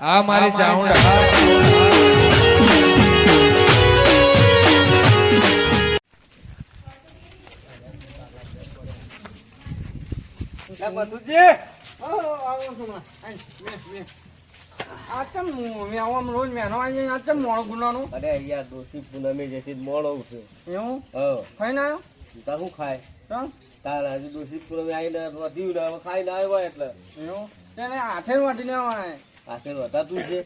આ મારી ચાઉંડા અરે યાર દોસ્તી પૂનમે જેથી મોડો ઉઠે. હા. તા શું ખાય? તાર હજુ દોસ્તી પૂનમે આવીને વધ્યું ને ખાઈને આવ્યો એટલે. હાથે વધાતું છે?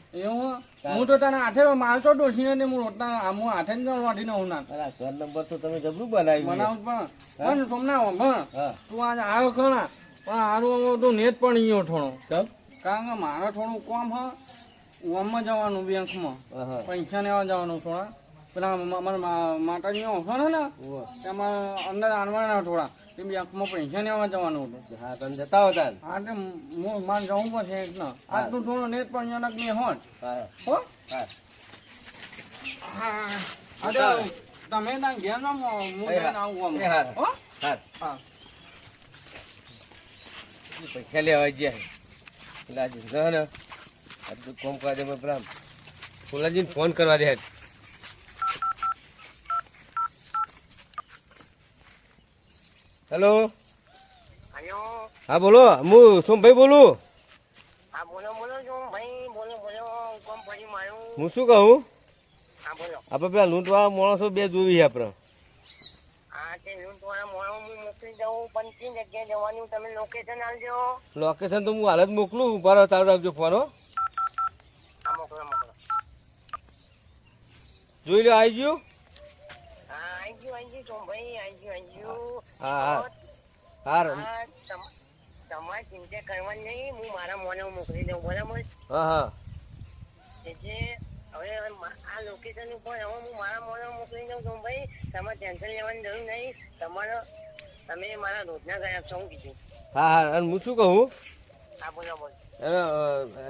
હું તો તને આઠે માર તો ડોસી ને હું રોટલા આમ આઠે જ વાટી હું ના ઘર નંબર તો તમે જબરું બનાવ્યું બનાવું પણ. પણ સોમના પણ તું આજે આવ્યો પણ હારું તો નેત પણ અહીંયા થોડો કારણ કે મારે થોડું કોમ હ. ઓમમાં જવાનું બેંકમાં. હા હા. પૈસા લેવા જવાનું થોડા. પેલા અમારા માતાજી ઓળખાણ હે ને? એમાં અંદર આનવાના થોડા. તે બેંકમાં પૈસા લેવા જવાનું હતું. હા તમે જતા હતા હા આ હું મારે જવું પડશે એટલે આજ તો થોડો નેટ પણ જનક નક નહીં હોત હા? હો. હા. હા આ તો તમે ત્યાં ઘેર ના હું. આવું હો. હા? હા. પૈસા લેવા ગયા પેલા ના ને તો કોમ કાજે પેલા ફોન કરવા દે હેલો હા બોલો. હું સોમભાઈ બોલું. હા શું કહું? આપણે પેલા લૂંટવાળા માણસો બે જોવી આપણે. લોકેશન તો હું હાલ જ મોકલું. પર ચાલુ રાખજો ફોન જોઈ લો આવી ગયું? તમારે ચિંતા કરવાની નહીં હું મારા મોને મોકલી દઉં બરાબર? હા હા. એટલે હવે આ લોકેશન ઉપર હવે હું મારા મોને મોકલી દઉં છું ભાઈ તમારે ટેન્શન લેવાની જરૂર નહીં. તમારો તમે મારા રોજના ગયા છો હું કીધું. હા હા અને હું શું કહું? હા બોલો બોલો.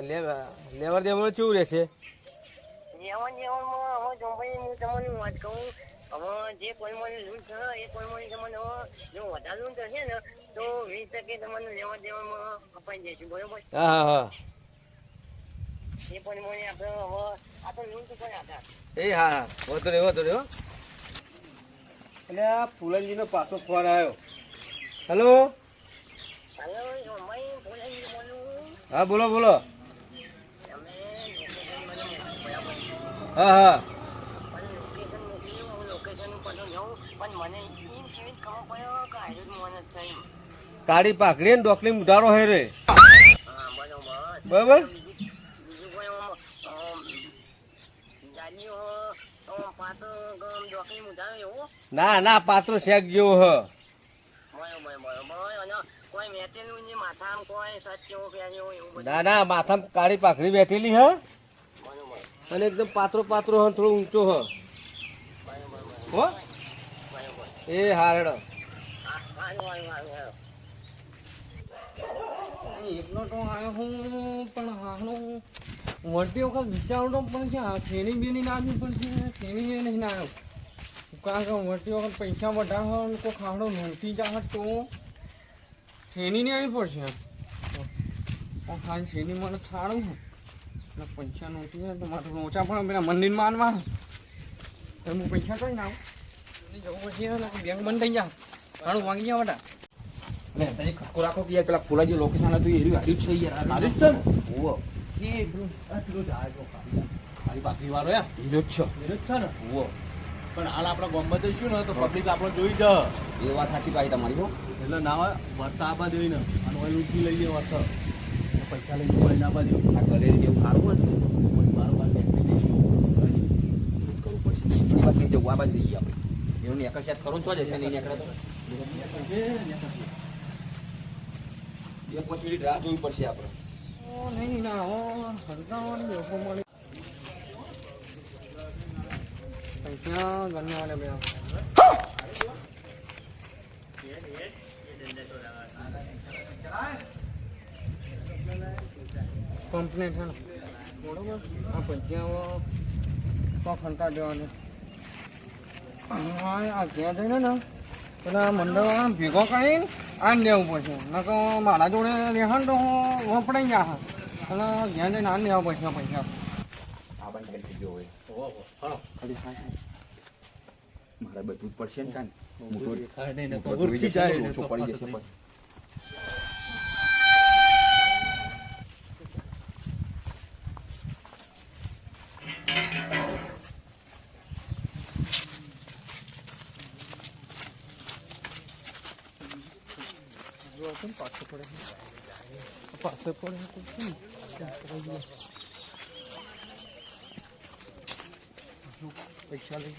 લેવર લેવડ કેવું રહેશે? જેવણ જેવણમાં હવે જો ભાઈ હું તમને વાત કહું હવે જે કોઈ મને લૂંટ છે એ કોઈ મને તમને જો વધારે લૂંટ હશે ને તો વીસ ટકે તમને લેવા દેવામાં અપાઈ જઈશું બરોબર? હા હા હા. એ પણ મને આપણે હવે આ તો લૂંટ ઉપર આધાર. એ હા વધુ નહીં વધુ હો. એટલે આ ફૂલનજીનો પાછો ફોન આવ્યો. હેલો? હાલો ભાઈ બોલાવી બોલું. હા બોલો બોલો. હા હા પણ લોકેશન મોકલ્યું હું લોકેશન ઉપર તો જાઉં પણ મને એ કેવી ખબર પડ્યો કે આયુ મને થઈ કાળી પાઘડી ને ડોકલી ઉધારો હે રે. બરોબર? ના ના, પાત્રો શેક જેવો હ. ને, ના, માથામાં કાળી પાકડી બેઠેલી હ. અને એકદમ પાત્રો પાત્રો હ, થોડો ઊંચો હ. હો? એ હારડો હા સારું સારું સારું સારું એકલો તો આવ્યો હું, પણ હાનું વળતી વખત વિચારું તો પણ છે, આ થેલી બેની ના આવી પણ છે થેલી બે નહીં ના આવ્યો કારણ કે વળતી વખત પૈસા વધારે હોય કોઈ ખાડો નોંધી જાય તો નહીં આવી પડશે ખાલી થેલી મને ખાડું ને પૈસા નોંધી જાય તો મારે ઓછા પણ પેલા મંદિરમાં આનવા તો હું પૈસા કઈ ના આવું. જવું પછી બેંક બંધ થઈ જા ખાડું વાગી જાય બધા એટલે તને ખટકો રાખો કે યાર પેલા જે લોકેશન હતું એ રહ્યું છે યાર. જ ઓવો એ પેલું આ પેલું જાય ખાલી બાકી વાળો યાર. હીરો જ છે. હીરો જ છે ને? ઓવો પણ હાલ આપણા ગામમાં જઈશું ને તો પબ્લિક આપણે જોઈ જ એ વાત સાચી પાછી તમારી હો. એટલે ના હોય વર્તા આબા દેવી ને અને લઈએ વર્તા પૈસા લઈને કોઈ ના બાજુ આ ગલેરી જેવું ખારું હોય ને? મારો જઈશું કરવું પડશે નહીં જવું આ બાજુ જઈએ આપણે. એનું નેકર ખરું છો જશે નહીં નેકડે તો? પડશે આપણે. નહીં ના મળે. પૈસા ગણવાને બે કમ્પ્લેટ છે બરોબર? આ ખંતા દેવાની. આ ઘેર જઈને ને, પેલા મંડળ ભેગો કરીને આને દેવું પડશે. નકર મારા જોડે રહેશે તો હું વપરાઈ જા અને ઘેર જઈને આ લેવા પૈસા પૈસા. આ બંધ કરી દીધો હોય. મારે બધું જ પડશે ને કાન ઓછો પડી જશે નહીં. પછી. પૈસા લઈ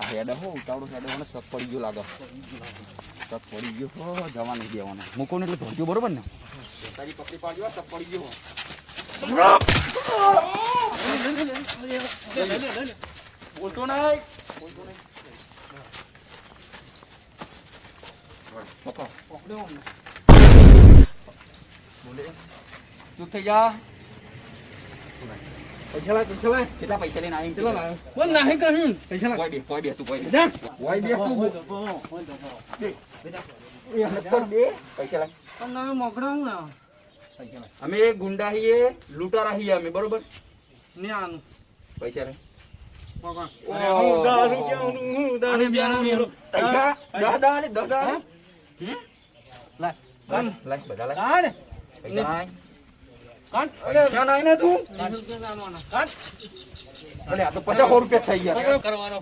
આ હેડે હો ઉતાવળો હેડે મને સક પડી ગયો લાગે. સપ પડી ગયો હો જવા નહીં દેવાનો. મૂકો ને એટલે ધોજો બરોબર ને? તારી પકડી પાડ્યો સક પડી ગયો બોલતો નહીં. બોલતો નહીં પકડો પકડ્યો અમને. બોલે ચૂપ થઈ જા પૈસા લાય પૈસા લાય કેટલા પૈસા લઈને આવી કેટલા લાયો પણ નાહી કર્યું પૈસા લાય બે કોઈ બે તું કોઈ બે. કોઈ બે તું હત્તર બે પૈસા લાય પણ તમે મોકલાવું ને અમે ગુંડા છીએ લૂંટારા છીએ અમે બરોબર ને આનું પૈસા લાય પકડ અરે ક્યાં ક્યાં? લાય લાય લાય બધા લાય પૈસા લાય કાઢ પૈસા નાય ને તું નીકળ કે જાણવાના. કાઢ અલે આ તો પચાસ સો રૂપિયા થઈ ગયા કરવાનો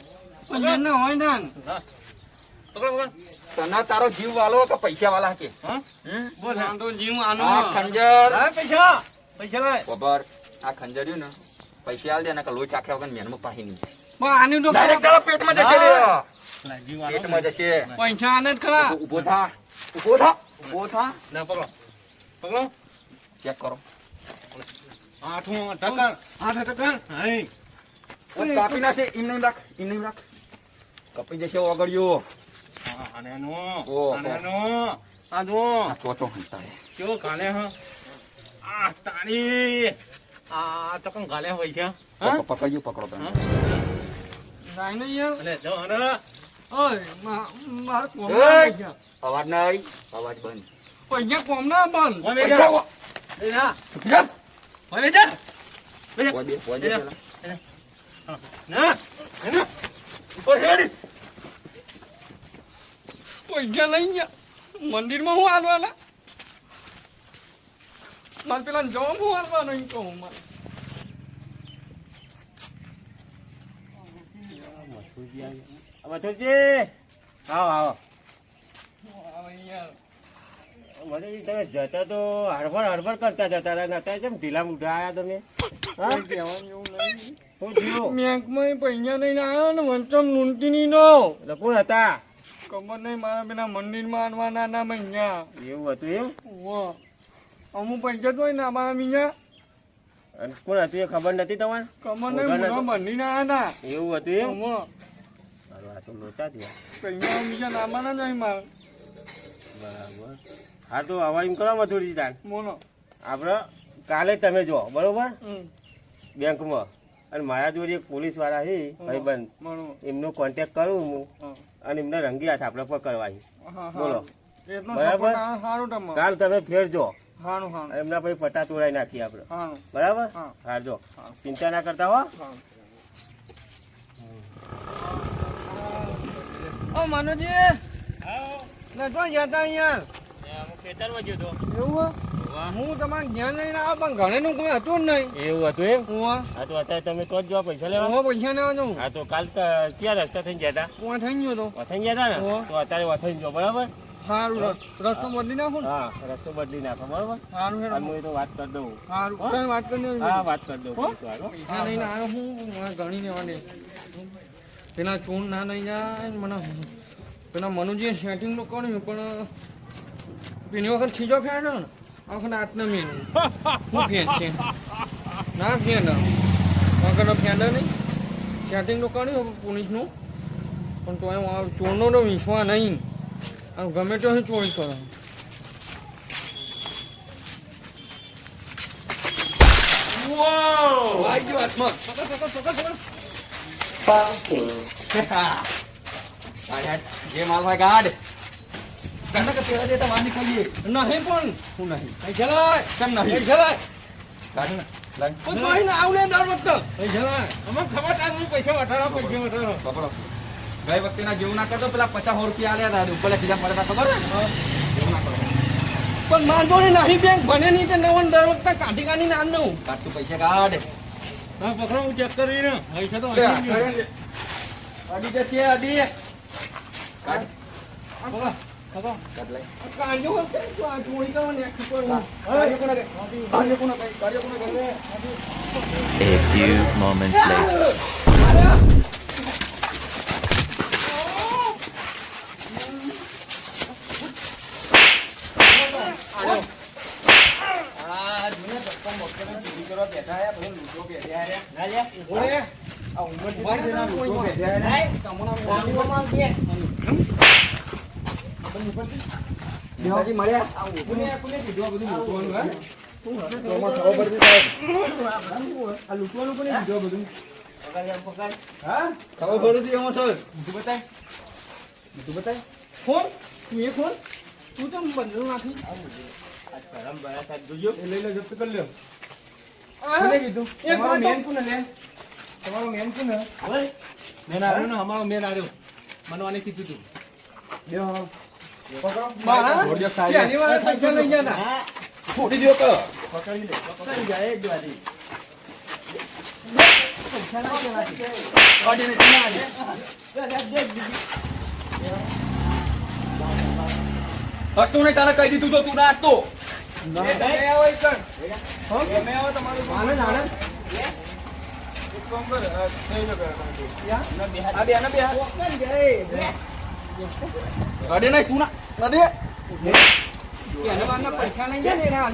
પણ જેને હોય ને તને તારો જીવ વાલો કે પૈસા વાલા કે હા બોલ તો જીવ આનો આ ખંજર પૈસા પૈસા લાય ખબર આ ખંજર રહ્યું ને પૈસા આલ દે ને કે લોહી ચાખ્યા વગર મેનમાં પાહી નહીં આની તો ડાયરેક્ટ તારા પેટમાં જશે રે. પેટમાં જશે પૈસા આને ખરા ઊભો થા ઊભો થા ઊભો થા ના પકડો પકડો ચેક કરો આઠું ટકા આઠ ટકા હાઈ કાપી નાખશે એમ નહીં રાખ એમ નહીં રાખ કપી જશે ઓગળ્યો હા, આને નો આ જો આ ચોચો હંતા હે કાલે ગાલે હ આ તારી આ તો કમ ગાલે હોય છે પકડો તમે જાય ને યાર અને જો અરે ઓય મા- મારા કોમના એય! પૈસા અવાજ અવાજ બંધ. પૈસા બંધ પેલા. ના. ના. ઓય હેડ. પૈસા લઈ ગયા. મંદિરમાં હું હાલવાના? મારે પેલા જવાબ હું હાલવાનો કહું મારે. મથુરજી આવો આવો. મને તમે જતા તો હડબડ હડબડ કરતા જતા રહ્યા અત્યારે કેમ ઢીલા મૂઢા તમે? હા? કહેવાનું એવું નહીં. શું થયું બેંકમાં પૈસા લઈને આવ્યો ને વંચમ લૂંટી ની નો એટલે કોણ હતા? ખબર નહીં મારા પેલા મંદિરમાં આનવાના ના મહિના એવું હતું એમ? વાહ અમુક પૈસા તો ને અમારા મીના અને કોણ હતું એ ખબર નથી તમારે ખબર નહીં મંદિર ના આના એવું હતું આ તો લોચા થયા બીજા નામાના જ અહીં મારે. બરાબર. હા તો હવે એમ કરો મથુરજી દાન બોલો આપણે કાલે તમે જો બરોબર? બેંકમાં. અને મારા જોડે એક પોલીસવાળા છે ભાઈબંધ. એમનો કોન્ટેક કરું હું. અને એમને રંગી હાથ આપણે પણ છે. બોલો. બરાબર? કાલ તમે ફેરજો એમના પછી પટ્ટા તોડાઈ નાખીએ આપણે બરાબર? હા. જો. ચિંતા ના કરતા હો. ઓ મનોજી. ને તો જતા અહીંયા? ખેતરમાં ગયો તો. એવું હું? તમારે જ્ઞાન લઈને આવો પણ ઘરે નું કોઈ હતું જ નહીં. એવું હતું એમ? હું હા. તો અત્યારે તમે તો જ જો પૈસા લેવા. હું પૈસા લેવા જાઉં હા તો કાલ ક્યાં રસ્તા થઈને હતા હું થઈ ગયો તો. થઈ ગયા ને? તો અત્યારે વથાઈ જો બરાબર? સારું રસ- રસ્તો બદલી નાખો ને. હા રસ્તો બદલી નાખો બરાબર? સારું છે હું તો વાત કરી દઉં. સારું વાત કરી હા વાત કરી દઉં હો? પૈસા લઈને આવ્યો હું ઘણી લેવાની. પેલા ચૂન ના લઈ જાય ને મને પેલા મનુજીએ સેટિંગ તો કર્યું પણ પેલી વખત ખીજો ફેંડ્યો ને આ વખત આટલા મેન હું ફેંચ છે? ના ફેંડ વગર ફેંડે નહીં. સેટિંગ તો કર્યું પોલીસનું. પણ તો એમ ચોરનો તો વિશ્વા નહીં. આમ ગમે તો ચોરી કરો. વાઈ ગયો હાથમાં. જે માલ હોય ગાઢ તને કે પેલા દેતા વાર નીકળીએ નહીં પણ હું નહીં પૈસા લાય કેમ નહીં પૈસા લાય કાઢ ને લાગ પણ કોઈ ના અમને ખબર હું પૈસા વટાડો પૈસા વટાડો પકડો ગઈ વખતે ના જેવું ના કરતો પેલા પચાસ રૂપિયા આલ્યા હતા ઉપર ખીજા પડે ખબર જેવું ના કરો પણ માનતો ને નહીં બેંક બને નહીં તે નવન દર વખતે કાઢી કાઢી ના દઉં કાઢતું પૈસા કાઢ હા પકડો હું ચેક કરીને પૈસા તો અડી જશે અડી કાઢ. કાઢ લઈ કાઢ્યો છે તો આ ચોરી કરવાની આખી કાર્ય કોને કાર્ય કોને કાર્ય કોને A few moments later. આ જૂના ધક્કો મક્કોને ચોરી કરવા બેઠા હે, બધા લૂંટો બેઠા હે. ઓરે આ ઉંમરથી વારે પેલા કોઈ લૂંટો કોઈ બેઠા હે. નેહાજી મળ્યા? આ કોને- કોને કીધું આ બધું લૂંટવાનું, હે? તોમાં ખબર પડતી સાહેબ. આ લૂંટવાનું કોને કીધું આ બધું? હા? ખબર પડતી એમાં સર. બધું બતાય. બધું બતાય. ફોન તું તું નાખી એ લઈ લો, જપ્ત કરી લ્યો. તમારો મેન કોને લે? તમારો મેન કોને? મેન આવ્યો ને અમારો મેન આવ્યો મને કીધું તું. પકડો. મારા છોડી દો. હતું? ને તારે કહી દીધું તો તું કાઢે નહીં તું ના વારના પૈસા લઈ ગયા ને એના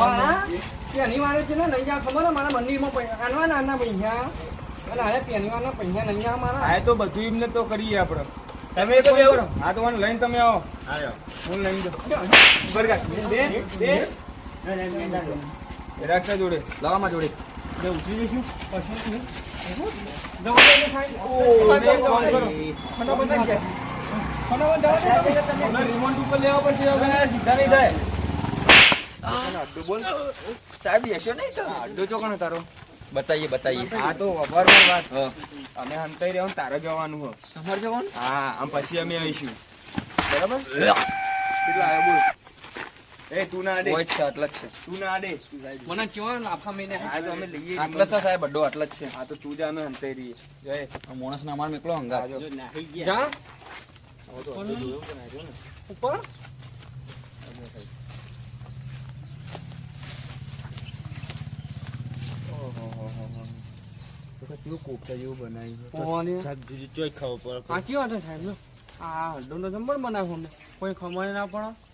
મારા પહેલી વારે છે ને નહીં જા ખબર? ને મારા મંદિરમાં પૈસા આનવા નાના પૈસા. અને પહેલી વારના પૈસા નહીં આ મારા. આ તો બધું એમને તો કરીએ આપણે. તમે તો હા તો મને લઈને તમે આવો. હું લઈને દો બરગા બે બે. રાખતા જોડે. લાવામાં જોડે. ઉઠી જઈશું તમે. હવે રિમોટ ઉપર લેવા પડશે હવે સીધા નહીં થાય અડ્ડો બોલ સાહેબ બેસ્યો નહીં તો અડ્ડો ચોકણ તારો બતાઈએ બતાઈએ આ તો વફારની વાત હા અમે હંતાઈ રહ્યો તારે જવાનું હો તમારે જવાનું હા આમ પછી અમે આવીશું બરાબર કેટલા આવ્યો બોલ એ તું ના આડે. જ છે આટલા જ છે. તું ના આડે. મને કયો લાફા મહિને આ તો અમે લઈએ આટલા છે સાહેબ બડો આટલા જ છે. આ તો તું જ અમે હંતે રહીએ. જય. આ માણસ ના માર નીકળો હંગા જા ઉપર. કોફતા જેવું બનાવ્યું ઓને ચોઈ ખાવ પર સાચી વાત સાહેબ લો. આ હડો જમણ બનાવો અમને. કોઈ ખબર ના પડે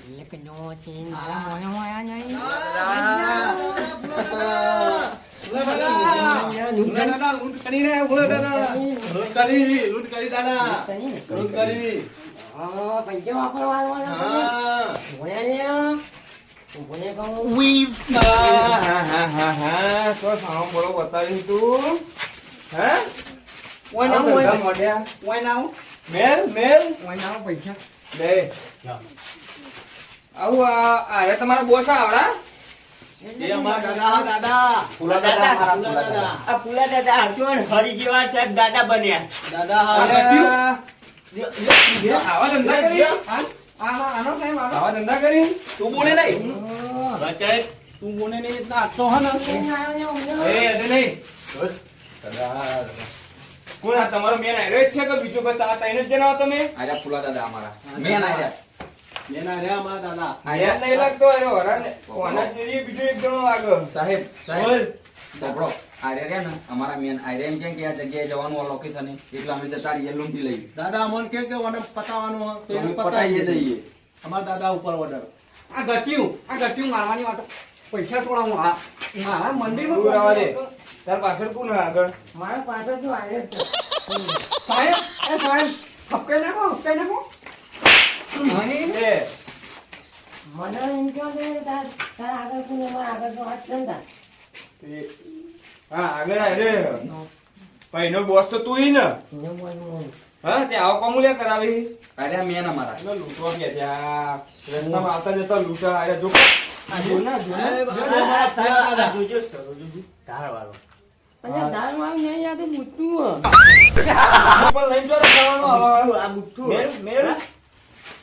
જો ચીન મને હોયા નહીં લૂંટ કરીને બોલો દાદા લૂંટ કરી લૂંટ કરી દાદા લૂંટ કરી હા પૈસા વાપરવાનો હા હા તો સાવ બોલો બતાવી તું હે ઓય ના ઓય મોઢ્યા. ઓય ના મેલ મેલ ઓય ના પૈસા લે આવું આ તમારા બોસ આવડા એ અમારા દાદા હા દાદા. ફૂલા દાદા મારા ફૂલા દાદા. આ પુલા દાદા હરજો ને હરી જેવા દાદા બન્યા. દાદા હા. આવા ધંધા કરી? આ આનો આનો ટાઈમ આનો. આવા ધંધા કરી? તું બોલે નહીં. તું બોને ને એટલા આટલો હે ને કોણ તમારો મેન આવ્યો જ છે કે બીજો કોઈ તારા ત્રણ જ જણા તમે? આજા ફૂલા દાદા અમારા. મેન આર્યા એના રહ્યા અમારા દાદા. આયા નહીં લાગતો આયરો હરાને. કોના જેવી બીજો એક જણો લાગે. સાહેબ સાહેબ સાંભળો. આર્યા રહ્યા ને અમારા મેન આર્યા એમ કેમ કે આ જગ્યાએ જવાનું આ લોકેશન એટલે અમે જતા રહીએ લૂંટી લઈએ. દાદા અમને કે કે ઓને પતાવવાનું તો તો એને પતાઈએ દઈએ. અમારા દાદા ઉપર ઓર્ડર આ ગટ્યું આ ગટ્યું મારવાની વાતો. પૈસા છોડાવું આ મારા મંદિરમાં દે. તાર પાછળ કોણ આગળ? મારા પાછળ તો આવ્યો છે. સાહેબ એ સાહેબ હપકાઈ નાખો હપકાઈ નાખો. એ મને એમ કહો કે તાર તાર આગળ કોને આગળ તો હાથ કેમ તાર એ- હા આગળ આયરે ભાઈનો બોસ તો તું ને હા. તે આવો કોમ લે કરાવી અરે મેં ના મારા એટલે લૂંટવા ગયા ત્યાં રસ્તામાં આવતા જતા લૂંટા અરે જો જો ના જો ના જોજો સરોજજી તાર વાળો અને નહીં આ તો પણ લઈ જો ખાવાનો આ મુઠ્ઠું મેલ મેલ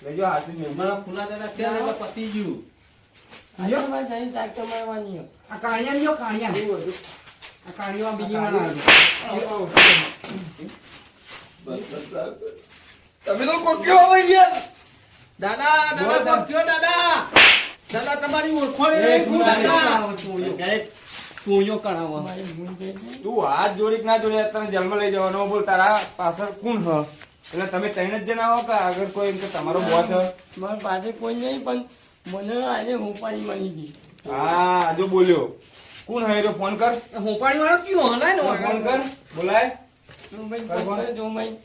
લેજો આજે મહેમાન મારા ફૂલા દાદા ક્યાં એટલે પતી ગયું. આજે તમારે જઈને ટ્રેક્ટર મારવાની. આ કાણિયા લ્યો કાણિયા આ કાણિયા બીજી માં તમે તો કોક્યો હવે ગયા દાદા દાદા કોક્યો દાદા? દાદા તમારી ઓળખોડે રે હું દાદા? કરાવવા. તું હાથ જોડી ના જોડી તને જન્મ લઈ જવાનો બોલ તારા પાછળ કોણ હ? એટલે તમે ત્રણ જ જણા હો કે આગળ કોઈ એમ કે તમારો બોસ મારી પાસે કોઈ નહીં પણ મને આજે હોપારી મળી ગઈ. હા આજે બોલ્યો. કોણ હે રો ફોન કર. હોપારી વાળો કયો? હલાય ને ફોન કર. બોલાય. તું ભાઈ ફોન. જો ભાઈ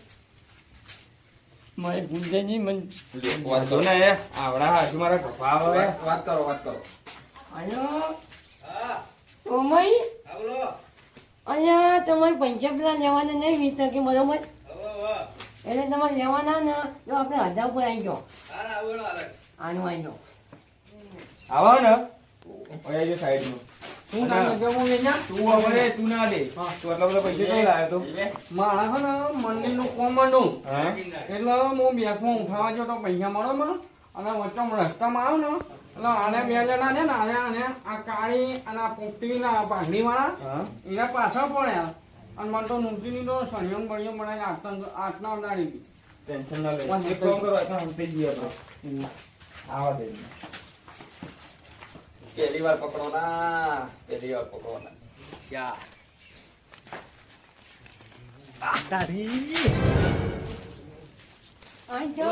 મારી ગઈ મને. વાંધો ને આવડા હાજુ મારા આવે. વાત કરો વાત કરો. આયો? ઓમઈ અહીંયા તમારે પૈસા પેલા લેવાના નહીં વીસ ટકે બરોબર? એટલે તમારે લેવાના ને તો આપણે હજાર ઉપર આવી જાઓ. આનું આવી ગયો આવો ને. ઓય જો સાઈડનું કામ છે? હું લઈ જા. તું હવે તું ના દે તું આટલા બધા પૈસા કઈ લાવ્યો તો? મારા હે ને મંદિરનું કોમ બન્યું એટલે હું બેંકમાં ઉઠાવા જો તો પૈસા મળો મને. અને વચ્ચે રસ્તામાં આવ્યો ને એટલે આને બે જણા છે ને આને આને આ કાળી અને આ પોપટી ને પાઘડી વાળા એના પાછળ પડ્યા. અને મને તો નૂરતીની તો સળિયો બળિયો બનાવીને આટલા આટલા દીધી ટેન્શન ના લે. એક કામ કરો આ હમતે જ ગયો આપણે આવા દે. પહેલી વાર પકડો ના પહેલી વાર પકડો ના આજો.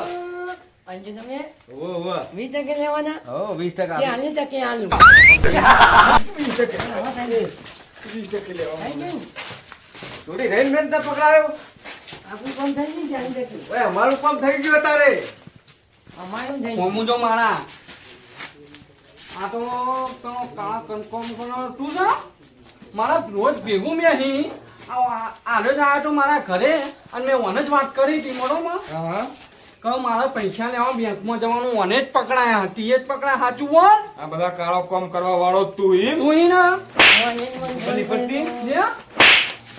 તમે ઓ ઓ ટકે લેવાના? હો 20 કે ટકા આલી? ટકે. આલું થોડી રેન મેન તો પકડાયો. આપણું કામ થઈ ગયું ચાલી ટકે ઓય અમારું કામ થઈ ગયું તારે અમારું થઈ ગયું. જો માણા આ તો પેલો કાળા કનકોમ કોનો તું છે મારા રોજ ભેગું મેં અહીં. આલો જ આવ્યો તો મારા ઘરે અને મેં ઓને જ વાત કરી હતી બરોબર? હા. કહો મારા પૈસા લેવા બેંકમાં જવાનું ઓને જ પકડાયા તી જ પકડાયા. સાચું બોલ. આ બધા કાળો કામ કરવા વાળો તું તું ઈ ના.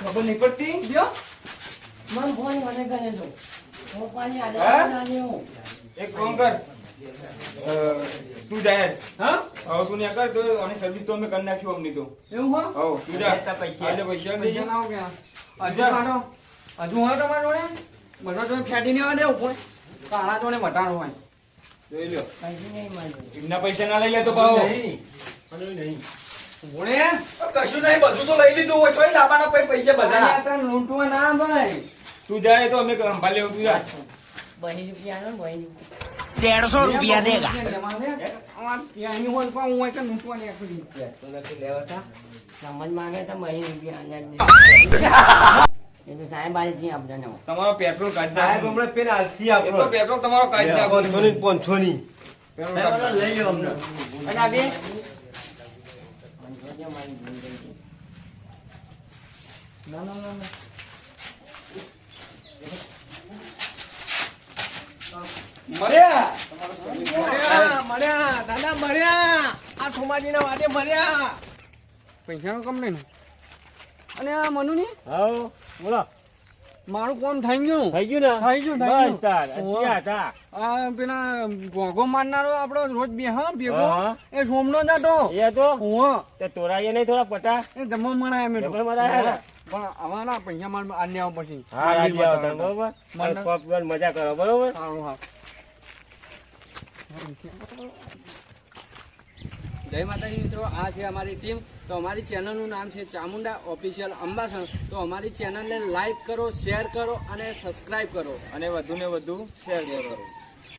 ખબર નહીં પડતી? લે નહીં લ્યો મન ફોન મને ગણે તો હું પાણી આલે નાની હું એક કામ કર. તું જાય. હા? હવે તું ને કર તો અને સર્વિસ તો અમે કરી નાખ્યું અમની તો. એવું હો? હવ તું જા. પૈસા. આજે પૈસા લઈ નહીં લાવો ક્યાં હજુ કાઢો હજુ હોય તમારા જોડે? બધા જોડે ફેટી નહીં દેવું પણ કાણા જોડે વટાણો હોય. જોઈ નહીં મારી એમના પૈસા ના લઈ લે તો પાવો. બોલે કશું નહીં બધું તો લઈ લીધું હોય. ચોઈ લાવવાના પૈ- પૈસા બધા. બધા લૂંટવા ના ભાઈ. તું જાય તો અમે સંભાળી લેવું તું જા. બની રૂપિયા બની દેડસો રૂપિયા દેગા. ત્યાંની હોય પણ હું? કે લૂંટવા નહીં આખું તો નથી લેવાતા. સમજ માંગે તો બની રૂપિયા એ તો સાહેબથી આપજો ને તમારો પેટ્રોલ કાઢી સાહેબ હમણાં પેન આલસી એ પેટ્રોલ તમારો કાઢી નાખો. પાંચસો ની પાંચસો ની. પેટ્રોલ કાઢી નાખો. લઈ લો અમને. અને આ બે? ના ના ના ના મર્યા મળ્યા દાદા મળ્યા આ થોમાજી ના વાદે મળ્યા પૈસા નો કમ નહીં અને આ મનુ ની હા બોલો મારું કોમ થઈ ગયું? થઈ ગયું ને? થઈ ગયું થઈ ગયું. હતા આ પેલા ગોગો મારનારો આપડો રોજ બે હા ભેગો. એ સોમનો હતો. એ તો હું તે તોરાઈએ નહીં થોડા પટા? એ જમવા મનાય મેં તો. જમવા પણ અમારા પૈસા માર આને આવ પછી. હા રાજ્ય આવતા બરોબર. મને- અને મજા કરો બરોબર? સારું હા. જય માતાજી મિત્રો આ છે અમારી ટીમ. તો અમારી ચેનલનું નામ છે ચામુંડા ઓફિશિયલ અંબાસણ. તો અમારી ચેનલને લાઈક કરો, શેર કરો અને સબસ્ક્રાઈબ કરો. અને વધુ ને વધુ શેર કરો.